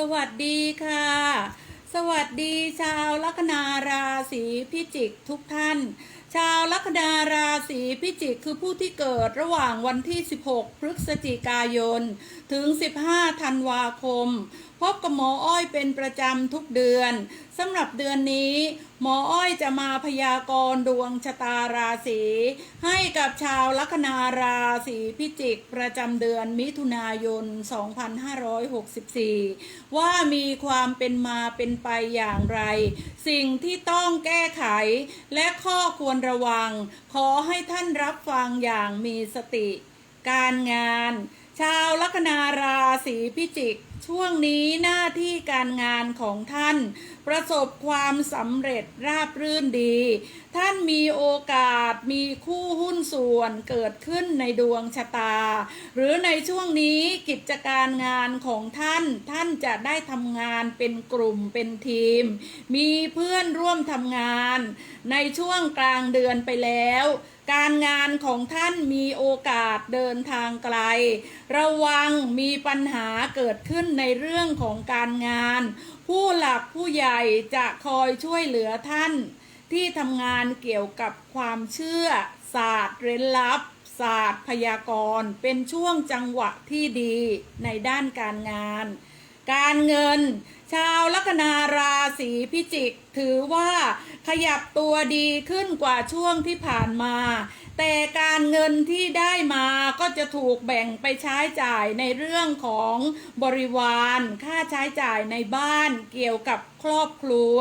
สวัสดีค่ะ สวัสดีชาวลัคนาราศีพิจิกทุกท่าน ชาวลัคนาราศีพิจิกคือผู้ที่เกิดระหว่างวันที่ 16 พฤศจิกายน ถึง 15 ธันวาคม พบกับหมออ้อยเป็นประจำทุกเดือนสำหรับเดือนนี้ หมออ้อยจะมาพยากรณ์ดวงชะตาราศีให้กับชาวลัคนาราศีพิจิกประจำเดือนมิถุนายน 2564 ว่ามีความเป็นมาเป็นไปอย่างไร สิ่งที่ต้องแก้ไขและข้อควรระวัง ขอให้ท่านรับฟังอย่างมีสติ การงาน ชาวลัคนาราศีพิจิก ช่วงนี้หน้าที่การงานของท่าน ประสบความสำเร็จราบรื่นดี ท่านมีโอกาสมีคู่หุ้นส่วนเกิดขึ้นในดวงชะตา หรือในช่วงนี้กิจการงานของท่าน ท่านจะได้ทำงานเป็นกลุ่มเป็นทีม มีเพื่อนร่วมทำงาน ในช่วงกลางเดือนไปแล้วการงานของท่านมีโอกาสเดินทางไกล ระวังมีปัญหาเกิดขึ้นในเรื่องของการงาน ผู้หลักผู้ใหญ่จะคอยช่วยเหลือท่าน ที่ทำงานเกี่ยวกับความเชื่อ ศาสตร์เร้นลับ ศาสตร์พยากรณ์เป็นช่วงจังหวะที่ดีในด้านการงาน การเงิน ชาวลัคนาราศีพิจิก ถือว่าขยับตัวดีขึ้นกว่าช่วงที่ผ่านมา แต่การเงินที่ได้มาก็จะถูกแบ่งไปใช้จ่ายในเรื่องของบริวาร ค่าใช้จ่ายในบ้านเกี่ยวกับครอบครัว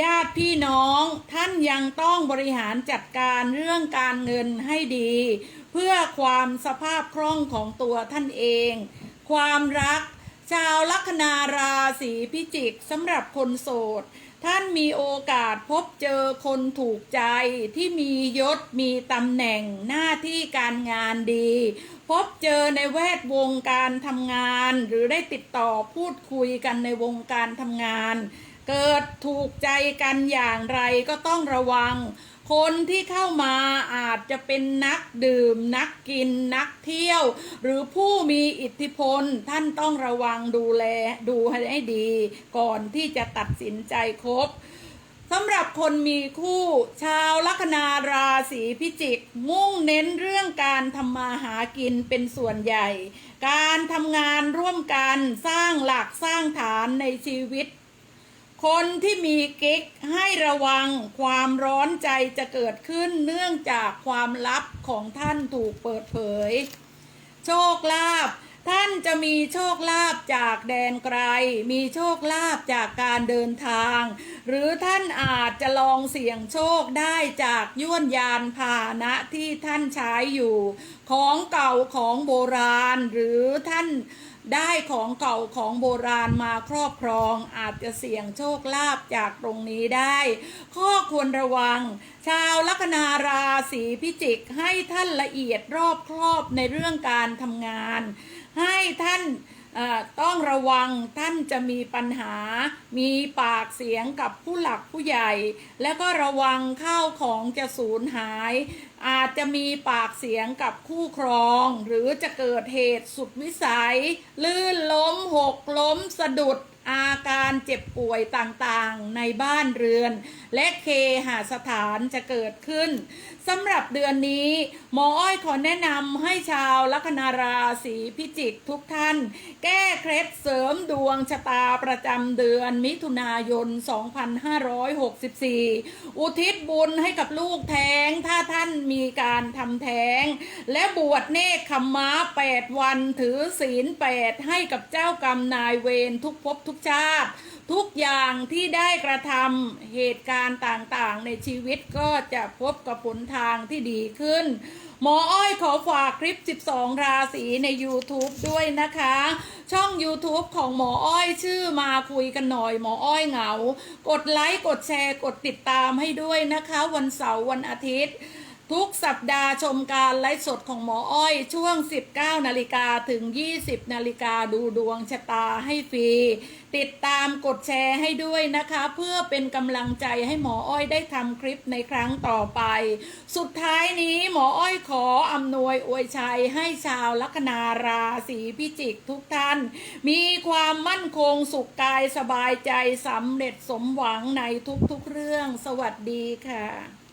ญาติพี่น้องท่านยังต้องบริหารจัดการเรื่องการเงินให้ดี เพื่อความสภาพคล่องของตัวท่านเอง ความรัก ชาวลัคนาราศีพิจิกสำหรับคนโสด ท่านมีโอกาสพบเจอคนถูกใจที่มียศมีตำแหน่งหน้าที่การงานดี พบเจอในแวดวงการทำงาน หรือได้ติดต่อพูดคุยกันในวงการทำงาน เกิดถูกใจกันอย่างไรก็ต้องระวัง คนที่เข้ามาอาจจะเป็นนักดื่ม นักกินนักเที่ยว หรือผู้มีอิทธิพลท่านต้องระวังดูแลดูให้ดี ก่อนที่จะตัดสินใจคบสำหรับคนมีคู่ชาวลัคนาราศีพิจิก มุ่งเน้นเรื่องการทำมาหากินเป็นส่วนใหญ่ การทำงานร่วมกันสร้างหลักสร้างฐานในชีวิต คนที่มีกิ๊กให้ระวังความร้อนใจจะเกิดขึ้นเนื่องจากความลับของท่านถูกเปิดเผย โชคลาภท่านจะมีโชคลาภจากแดนไกล มีโชคลาภจากการเดินทาง หรือท่านอาจจะลองเสี่ยงโชคได้จากยวดยานพาหนะที่ท่านใช้อยู่ ของเก่าของโบราณหรือท่าน ได้ของเก่าของโบราณมาครอบครอง อาจจะเสี่ยงโชคลาภจากตรงนี้ได้ ข้อควรระวัง ชาวลัคนาราศีพิจิกให้ท่านละเอียดรอบครอบในเรื่องการทำงาน ให้ท่าน ต้องระวังท่านจะมีปัญหา มีปากเสียงกับผู้หลักผู้ใหญ่ แล้วก็ระวังข้าวของจะสูญหาย อาจจะมีปากเสียงกับคู่ครอง หรือจะเกิดเหตุสุดวิสัย ลื่นล้มหกล้มสะดุด อาการเจ็บป่วยต่างๆในบ้านเรือน และเคหสถานจะเกิดขึ้นสำหรับเดือนนี้หมออ้อยขอแนะนำให้ชาวลัคนาราศีพิจิกทุกท่าน แก้เคล็ดเสริมดวงชะตาประจำเดือนมิถุนายน 2564 อุทิศบุญให้กับลูกแท้งถ้าท่านมีการทำแท้ง และบวชเนคขมม้า 8 วันถือศีล 8 ให้กับเจ้ากรรมนายเวรทุกภพทุกกชาติ ทุกอย่างที่ได้กระทำเหตุการณ์ต่างๆ ในชีวิตก็จะพบกับผลทางที่ดีขึ้น หมออ้อยขอฝากคลิป 12 ราศีใน YouTube ด้วยนะคะ ช่อง YouTube ของหมออ้อยชื่อมาคุยกันหน่อยหมออ้อยเหงา กดไลค์กดแชร์กดติดตามให้ด้วยนะคะ วันเสาร์วันอาทิตย์ ทุกสัปดาห์ชมการไลฟ์สดของหมออ้อย ช่วง 19 นาฬิกาถึง 20 นาฬิกาดูดวงชะตาให้ฟรี ติดตามกดแชร์ให้ด้วยนะคะ เพื่อเป็นกำลังใจให้หมออ้อยได้ทำคลิปในครั้งต่อไป สุดท้ายนี้หมออ้อยขออำนวยอวยชัยให้ชาวลัคนาราศีพิจิกทุกท่าน มีความมั่นคงสุขกายสบายใจสำเร็จสมหวังในทุกๆเรื่อง สวัสดีค่ะ